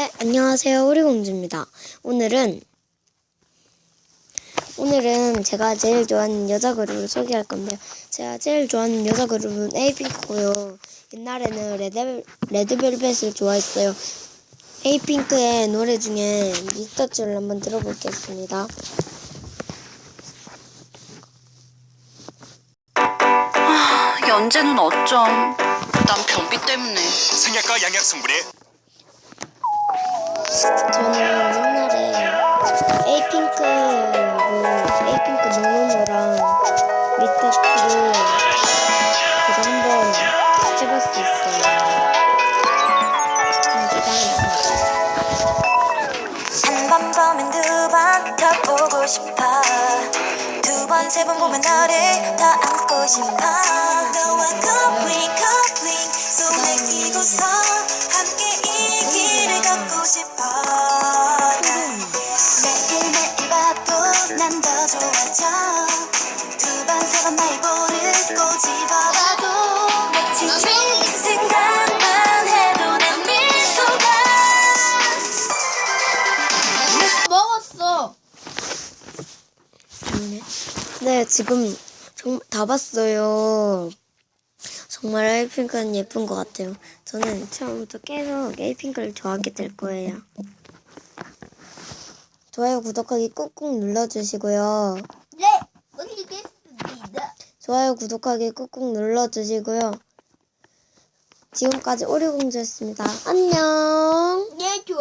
네, 안녕하세요. 우리공주입니다. 오늘은 오늘은 제가 제일 좋아하는 여자 그룹을 소개할 건데요. 제가 제일 좋아하는 여자 그룹은 에이핑크고요. 옛날에는 레드, 레드벨벳을 좋아했어요. 에이핑크의 노래 중에 미스터츄를 한번 들어보겠습니다. 연재는 어쩜? 난 변비 때문에. 생약과 양약 성분의 저는 옛날에 에이핑크로 에이핑크 노노노랑 미스터츄를 제가 한번 해볼 수 있어요. 좀 기다려요. 한번 보면 두번더 보고 싶어 두 번 세 번 보면 너를 더 안고 싶어 싶어 매일매일 봐도 난 더 좋아져 두 번 세 번 나의 볼을 꼬집어봐도 마치 네 생각만 해도 난 미소가 먹었어. 네, 지금 정말 다 봤어요. 정말 에이핑크는 예쁜 것 같아요. 저는 처음부터 계속 에이핑크를 좋아하게 될 거예요. 좋아요, 구독하기 꾹꾹 눌러주시고요. 네, 올리겠습니다. 좋아요, 구독하기 꾹꾹 눌러주시고요. 지금까지 오리공주였습니다. 안녕! 네, 좋아.